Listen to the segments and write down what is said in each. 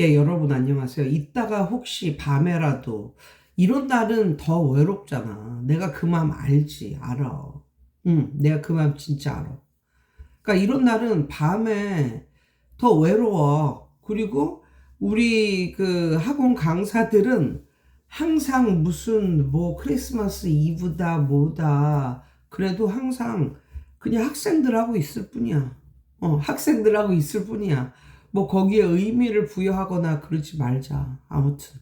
예, 여러분 안녕하세요. 이따가 혹시 밤에라도 이런 날은 더 외롭잖아. 내가 그 마음 알지, 알아. 응, 내가 그 마음 진짜 알아. 그러니까 이런 날은 밤에 더 외로워. 그리고 우리 그 학원 강사들은 항상 무슨 뭐 크리스마스 이브다 뭐다 그래도 항상 그냥 학생들하고 있을 뿐이야. 어, 학생들하고 있을 뿐이야. 뭐 거기에 의미를 부여하거나 그러지 말자. 아무튼.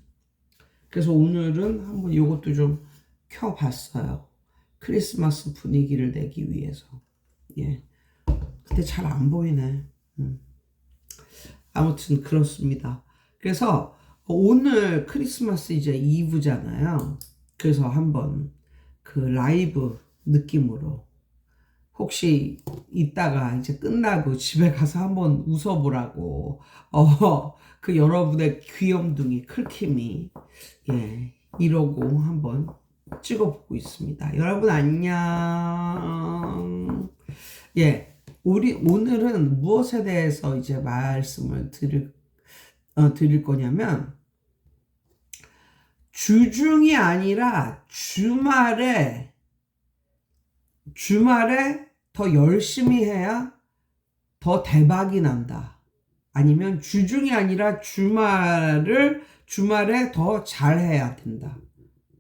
그래서 오늘은 한번 이것도 좀 켜봤어요. 크리스마스 분위기를 내기 위해서. 예. 근데 잘안 보이네. 음. 아무튼 그렇습니다. 그래서 오늘 크리스마스 이제 이브잖아요. 그래서 한번 그 라이브 느낌으로 혹시 이따가 이제 끝나고 집에 가서 한번 웃어보라고 어 그 여러분의 귀염둥이 클킴이 예 이러고 한번 찍어보고 있습니다. 여러분 안녕. 예 우리 오늘은 무엇에 대해서 이제 말씀을 드릴 어, 드릴 거냐면 주중이 아니라 주말에 주말에 더 열심히 해야 더 대박이 난다. 아니면 주중이 아니라 주말을 주말에 더 잘해야 된다.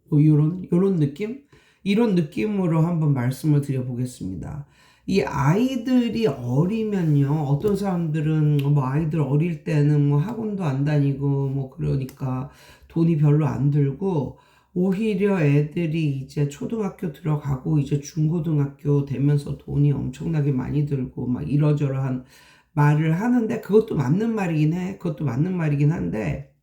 뭐 이런 이런 느낌? 이런 느낌으로 한번 말씀을 드려보겠습니다. 이 아이들이 어리면요, 어떤 사람들은 뭐 아이들 어릴 때는 뭐 학원도 안 다니고 뭐 그러니까 돈이 별로 안 들고 오히려 애들이 이제 초등학교 들어가고 이제 중고등학교 되면서 돈이 엄청나게 많이 들고 막 이러저러한 말을 하는데 그것도 맞는 말이긴 해. 그것도 맞는 말이긴 한데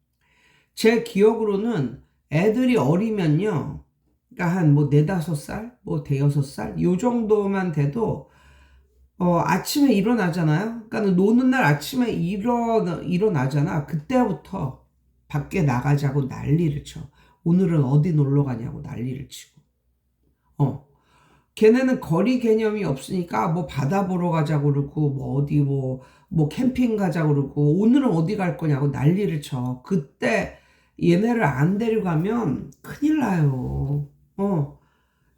제 기억으로는 애들이 어리면요. 그러니까 한 뭐 네다섯 살, 뭐 대여섯 살, 요 정도만 돼도 어, 아침에 일어나잖아요. 그러니까 노는 날 아침에 일어, 일어나잖아. 그때부터 밖에 나가자고 난리를 쳐. 오늘은 어디 놀러 가냐고 난리를 치고. 어. 걔네는 거리 개념이 없으니까 뭐 바다 보러 가자고 그러고 뭐 어디 뭐, 뭐 캠핑 가자고 그러고 오늘은 어디 갈 거냐고 난리를 쳐. 그때 얘네를 안 데려가면 큰일 나요. 어.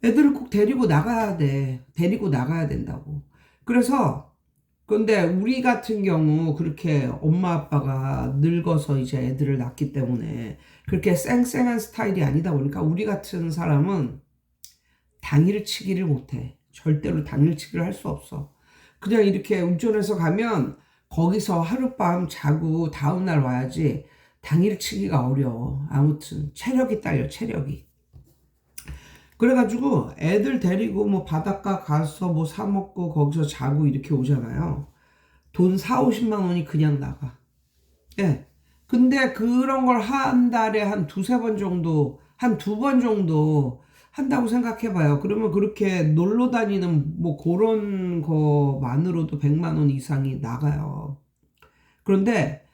애들을 꼭 데리고 나가야 돼. 데리고 나가야 된다고. 그래서 근데 우리 같은 경우 그렇게 엄마 아빠가 늙어서 이제 애들을 낳기 때문에 그렇게 쌩쌩한 스타일이 아니다 보니까 우리 같은 사람은 당일 치기를 못해. 절대로 당일 치기를 할 수 없어. 그냥 이렇게 운전해서 가면 거기서 하룻밤 자고 다음날 와야지 당일 치기가 어려워. 아무튼 체력이 딸려 체력이. 그래가지고 애들 데리고 뭐 바닷가 가서 뭐 사 먹고 거기서 자고 이렇게 오잖아요. 돈 4, 50만 원이 그냥 나가. 예. 근데 그런 걸 한 달에 한 두세 번 정도, 한 두 번 정도 한다고 생각해 봐요. 그러면 그렇게 놀러 다니는 뭐 그런 거만으로도 100만 원 이상이 나가요. 그런데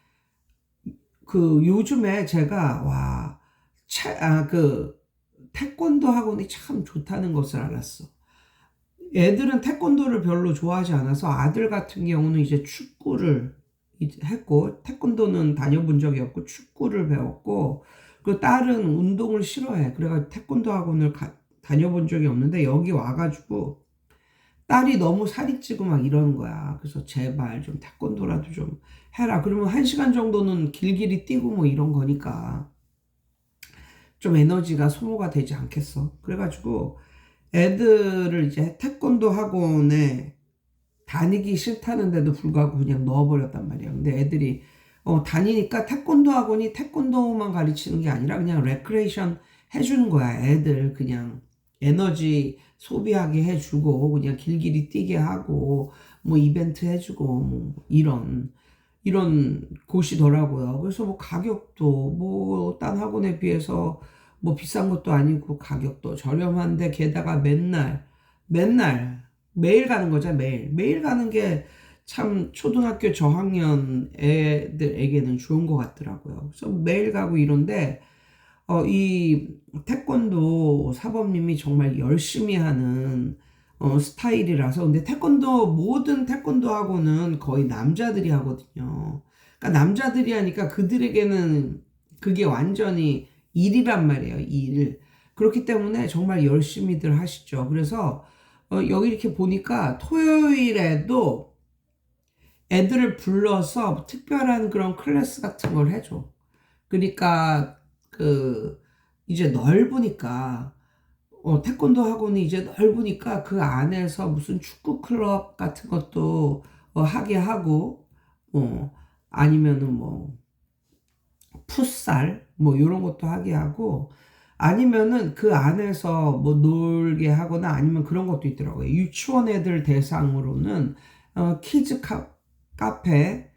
그 요즘에 제가 와, 차, 아, 그 태권도 학원이 참 좋다는 것을 알았어. 애들은 태권도를 별로 좋아하지 않아서 아들 같은 경우는 이제 축구를 했고 태권도는 다녀본 적이 없고 축구를 배웠고 그 딸은 운동을 싫어해. 그래가 태권도 학원을 가, 다녀본 적이 없는데 여기 와가지고 딸이 너무 살이 찌고 막 이러는 거야. 그래서 제발 좀 태권도라도 좀 해라. 그러면 한 시간 정도는 길길이 뛰고 뭐 이런 거니까 좀 에너지가 소모가 되지 않겠어. 그래가지고 애들을 이제 태권도 학원에 다니기 싫다는데도 불구하고 그냥 넣어버렸단 말이야. 근데 애들이 어, 다니니까 태권도 학원이 태권도만 가르치는 게 아니라 그냥 레크레이션 해주는 거야. 애들 그냥 에너지 소비하게 해주고 그냥 길길이 뛰게 하고 뭐 이벤트 해주고 뭐 이런 이런 곳이더라고요. 그래서 뭐 가격도 뭐 딴 학원에 비해서 뭐 비싼 것도 아니고 가격도 저렴한데 게다가 맨날 맨날 매일 가는 거죠 매일 매일 가는 게 참 초등학교 저학년 애들에게는 좋은 것 같더라고요. 그래서 매일 가고 이런데 어, 이 태권도 사범님이 정말 열심히 하는 어, 스타일이라서 근데 태권도 모든 태권도 학원은 거의 남자들이 하거든요. 그러니까 남자들이 하니까 그들에게는 그게 완전히 일이란 말이에요. 일. 그렇기 때문에 정말 열심히들 하시죠. 그래서 어, 여기 이렇게 보니까 토요일에도 애들을 불러서 특별한 그런 클래스 같은 걸 해줘. 그러니까 그 이제 넓으니까 어, 태권도 학원이 이제 넓으니까 그 안에서 무슨 축구 클럽 같은 것도 어, 하게 하고 어, 아니면은 뭐 풋살 뭐 이런 것도 하게 하고 아니면은 그 안에서 뭐 놀게 하거나 아니면 그런 것도 있더라고요. 유치원 애들 대상으로는 어, 키즈 카, 카페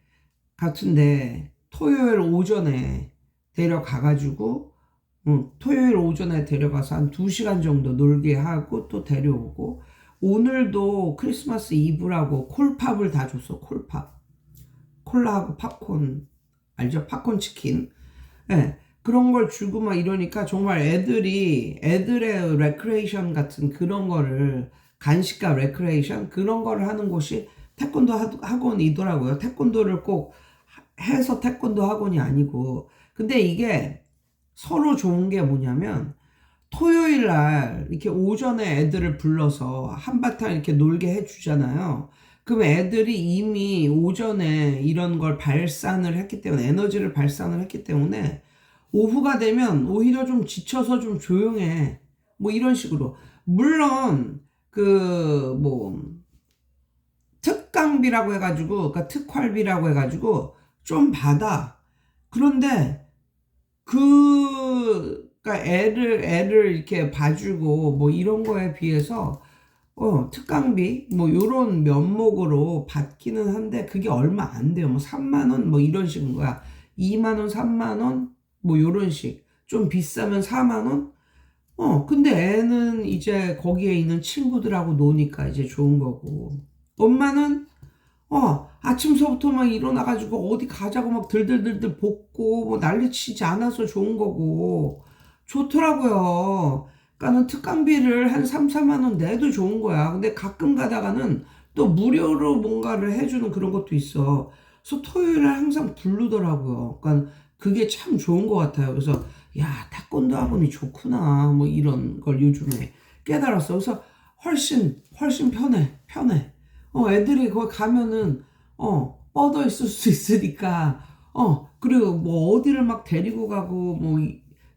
같은데 토요일 오전에 데려가가지고 응, 토요일 오전에 데려가서 한 2시간 정도 놀게 하고 또 데려오고. 오늘도 크리스마스 이브라고 콜팝을 다 줬어 콜팝. 콜라하고 팝콘. 알죠? 팝콘 치킨 예 그런 걸 주고 막 이러니까 정말 애들이 애들의 레크레이션 같은 그런 거를 간식과 레크레이션 그런 거를 하는 곳이 태권도 하- 학원이더라고요 태권도를 꼭 해서 태권도 학원이 아니고 근데 이게 서로 좋은 게 뭐냐면 토요일 날 이렇게 오전에 애들을 불러서 한바탕 이렇게 놀게 해주잖아요. 그럼 애들이 이미 오전에 이런 걸 발산을 했기 때문에 에너지를 발산을 했기 때문에 오후가 되면 오히려 좀 지쳐서 좀 조용해. 뭐 이런 식으로. 물론 그 뭐 특강비라고 해가지고 그러니까 특활비라고 해가지고 좀 받아. 그런데 그, 그니까 애를, 애를 이렇게 봐주고 뭐 이런 거에 비해서, 어, 특강비, 뭐 요런 면목으로 받기는 한데 그게 얼마 안 돼요. 뭐 3만 원 뭐 이런 식인 거야. 2만 원, 3만 원 뭐 요런 식. 좀 비싸면 4만 원? 어, 근데 애는 이제 거기에 있는 친구들하고 노니까 이제 좋은 거고. 엄마는 어, 아침서부터 막 일어나가지고 어디 가자고 막 들들들들 볶고 뭐 난리치지 않아서 좋은 거고 좋더라고요. 그러니까는 특강비를 한 3, 4만 원 내도 좋은 거야. 근데 가끔 가다가는 또 무료로 뭔가를 해주는 그런 것도 있어. 그래서 토요일에 항상 부르더라고요. 그러니까 그게 참 좋은 것 같아요. 그래서 야 태권도 학원이 좋구나 뭐 이런 걸 요즘에 깨달았어. 그래서 훨씬 훨씬 편해 편해. 어, 애들이 거기 가면은, 어, 뻗어 있을 수 있으니까, 어, 그리고 뭐 어디를 막 데리고 가고, 뭐,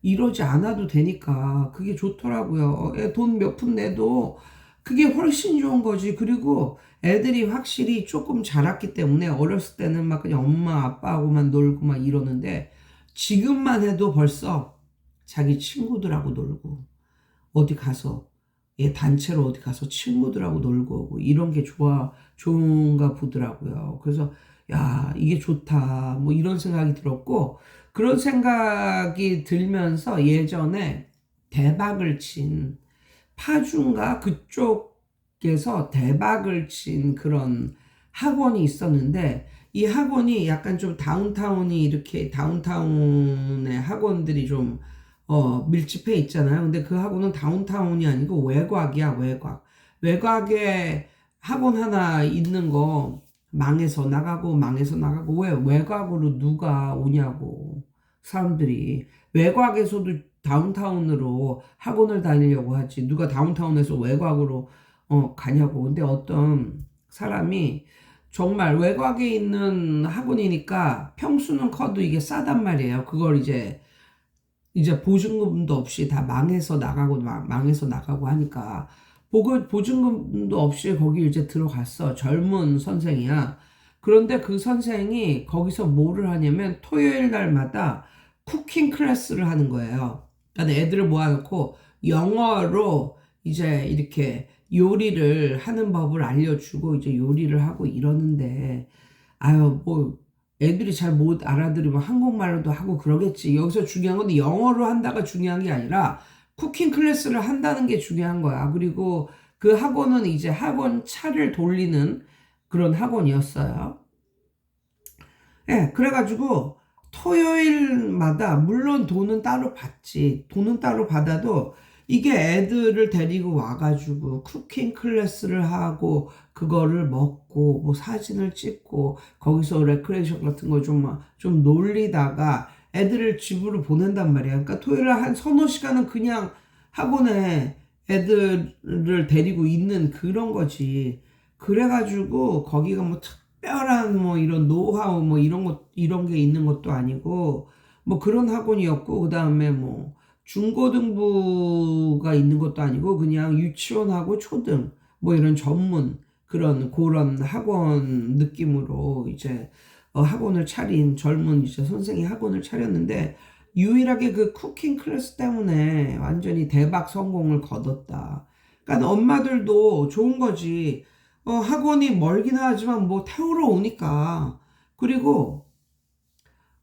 이- 이러지 않아도 되니까, 그게 좋더라고요. 돈 몇 푼 내도, 그게 훨씬 좋은 거지. 그리고 애들이 확실히 조금 자랐기 때문에, 어렸을 때는 막 그냥 엄마, 아빠하고만 놀고 막 이러는데, 지금만 해도 벌써 자기 친구들하고 놀고, 어디 가서, 예, 단체로 어디 가서 친구들하고 놀고 오고 이런 게 좋아 좋은가 보더라고요. 그래서 야 이게 좋다 뭐 이런 생각이 들었고 그런 생각이 들면서 예전에 대박을 친 파주인가 그쪽에서 대박을 친 그런 학원이 있었는데 이 학원이 약간 좀 다운타운이 이렇게 다운타운의 학원들이 좀 어, 밀집해 있잖아요. 근데 그 학원은 다운타운이 아니고 외곽이야, 외곽. 외곽에 학원 하나 있는 거 망해서 나가고 망해서 나가고. 왜? 외곽으로 누가 오냐고. 사람들이. 외곽에서도 다운타운으로 학원을 다니려고 하지. 누가 다운타운에서 외곽으로 어, 가냐고. 근데 어떤 사람이 정말 외곽에 있는 학원이니까 평수는 커도 이게 싸단 말이에요. 그걸 이제 이제 보증금도 없이 다 망해서 나가고 마- 망해서 나가고 하니까 보고 보증금도 없이 거기 이제 들어갔어. 젊은 선생이야. 그런데 그 선생이 거기서 뭐를 하냐면 토요일 날마다 쿠킹 클래스를 하는 거예요. 그러니까 애들을 모아놓고 영어로 이제 이렇게 요리를 하는 법을 알려주고 이제 요리를 하고 이러는데 아유 뭐 애들이 잘 못 알아들으면 한국말로도 하고 그러겠지. 여기서 중요한 건 영어로 한다가 중요한 게 아니라 쿠킹 클래스를 한다는 게 중요한 거야. 그리고 그 학원은 이제 학원 차를 돌리는 그런 학원이었어요. 예, 그래가지고 토요일마다 물론 돈은 따로 받지. 돈은 따로 받아도 이게 애들을 데리고 와가지고 쿠킹 클래스를 하고 그거를 먹고 뭐 사진을 찍고 거기서 레크레이션 같은 거 좀좀 놀리다가 애들을 집으로 보낸단 말이야. 그러니까 토요일에 한 서너 시간은 그냥 학원에 애들을 데리고 있는 그런 거지. 그래가지고 거기가 뭐 특별한 뭐 이런 노하우 뭐 이런 것 이런 게 있는 것도 아니고 뭐 그런 학원이었고 그 다음에 뭐 중고등부가 있는 것도 아니고 그냥 유치원하고 초등 뭐 이런 전문 그런 그런 학원 느낌으로 이제 어, 학원을 차린 젊은 이제 선생이 학원을 차렸는데 유일하게 그 쿠킹 클래스 때문에 완전히 대박 성공을 거뒀다. 그러니까 엄마들도 좋은 거지. 어, 학원이 멀긴 하지만 뭐 태우러 오니까 그리고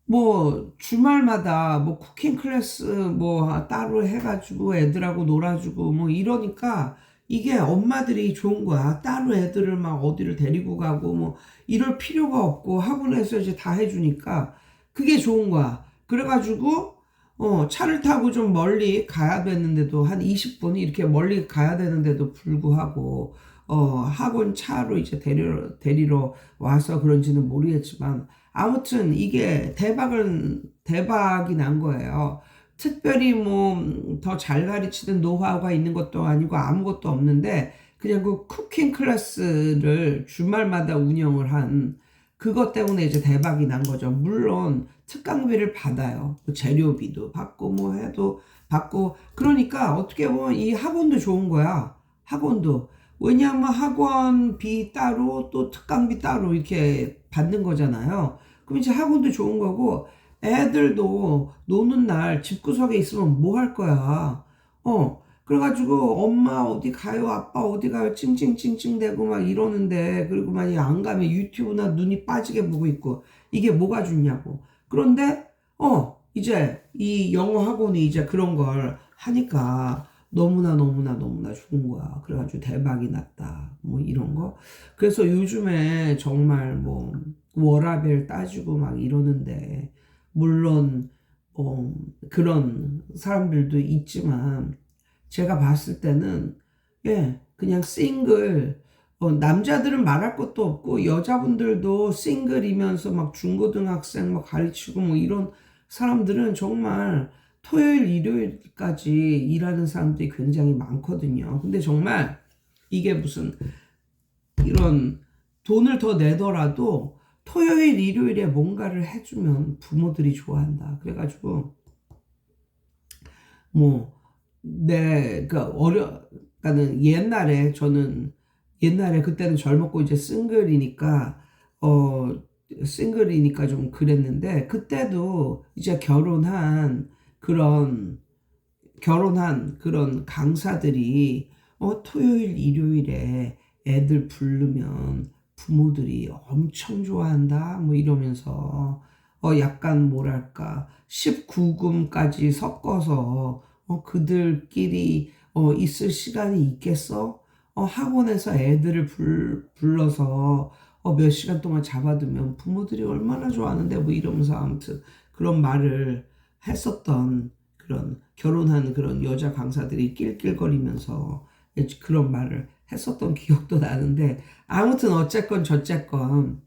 뭐 주말마다 뭐 쿠킹 클래스 뭐 따로 해가지고 애들하고 놀아주고 뭐 이러니까 이게 엄마들이 좋은 거야. 따로 애들을 막 어디를 데리고 가고 뭐 이럴 필요가 없고 학원에서 이제 다 해주니까 그게 좋은 거야. 그래가지고 어 차를 타고 좀 멀리 가야 되는데도 한 20분 이렇게 멀리 가야 되는데도 불구하고 어 학원 차로 이제 데리러 데리러 와서 그런지는 모르겠지만 아무튼 이게 대박은 대박이 난 거예요. 특별히 뭐 더 잘 가르치는 노하우가 있는 것도 아니고 아무것도 없는데 그냥 그 쿠킹 클래스를 주말마다 운영을 한 그것 때문에 이제 대박이 난 거죠. 물론 특강비를 받아요. 뭐 재료비도 받고 뭐 해도 받고 그러니까 어떻게 보면 이 학원도 좋은 거야. 학원도 왜냐하면 학원비 따로 또 특강비 따로 이렇게 받는 거잖아요. 그럼 이제 학원도 좋은 거고 애들도 노는 날 집구석에 있으면 뭐 할 거야. 어. 그래가지고 엄마 어디 가요? 아빠 어디 가요? 찡찡찡찡 대고 막 이러는데 그리고 만약 안 가면 유튜브나 눈이 빠지게 보고 있고 이게 뭐가 좋냐고. 그런데 어 이제 이 영어 학원이 이제 그런 걸 하니까 너무나 너무나 너무나 좋은 거야. 그래가지고 대박이 났다. 뭐 이런 거. 그래서 요즘에 정말 뭐 워라벨 따지고 막 이러는데 물론 어, 그런 사람들도 있지만 제가 봤을 때는 예 그냥 싱글 어, 남자들은 말할 것도 없고 여자분들도 싱글이면서 막 중고등학생 막 가르치고 뭐 이런 사람들은 정말 토요일 일요일까지 일하는 사람들이 굉장히 많거든요. 근데 정말 이게 무슨 이런 돈을 더 내더라도 토요일 일요일에 뭔가를 해주면 부모들이 좋아한다. 그래가지고 뭐 네, 그 어려, 그니까는 옛날에 저는 옛날에 그때는 젊었고 이제 싱글이니까 어 싱글이니까 좀 그랬는데 그때도 이제 결혼한 그런 결혼한 그런 강사들이 어 토요일 일요일에 애들 부르면 부모들이 엄청 좋아한다 뭐 이러면서 어 약간 뭐랄까 19금까지 섞어서 어, 그들끼리 어, 있을 시간이 있겠어? 어, 학원에서 애들을 불, 불러서 어, 몇 시간 동안 잡아두면 부모들이 얼마나 좋아하는데 뭐 이러면서 아무튼 그런 말을 했었던 그런 결혼한 그런 여자 강사들이 낄낄거리면서 그런 말을 했었던 기억도 나는데 아무튼 어쨌건 저쨌건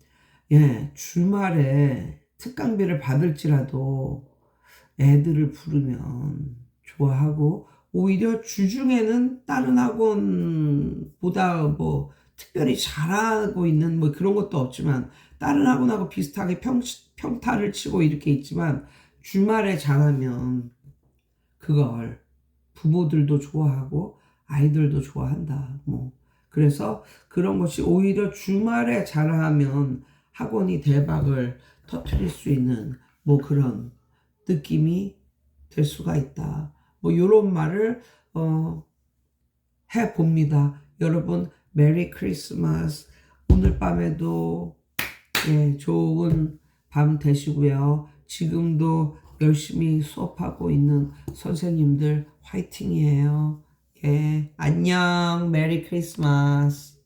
예 주말에 특강비를 받을지라도 애들을 부르면 좋아하고 오히려 주중에는 다른 학원보다 뭐 특별히 잘하고 있는 뭐 그런 것도 없지만 다른 학원하고 비슷하게 평, 평타를 치고 이렇게 있지만 주말에 잘하면 그걸 부모들도 좋아하고 아이들도 좋아한다. 뭐 그래서 그런 것이 오히려 주말에 잘하면 학원이 대박을 터트릴 수 있는 뭐 그런 느낌이 될 수가 있다. 뭐 이런 말을 어, 해 봅니다. 여러분 메리 크리스마스. 오늘 밤에도 예, 좋은 밤 되시고요. 지금도 열심히 수업하고 있는 선생님들 화이팅이에요. 예, 안녕. 메리 크리스마스.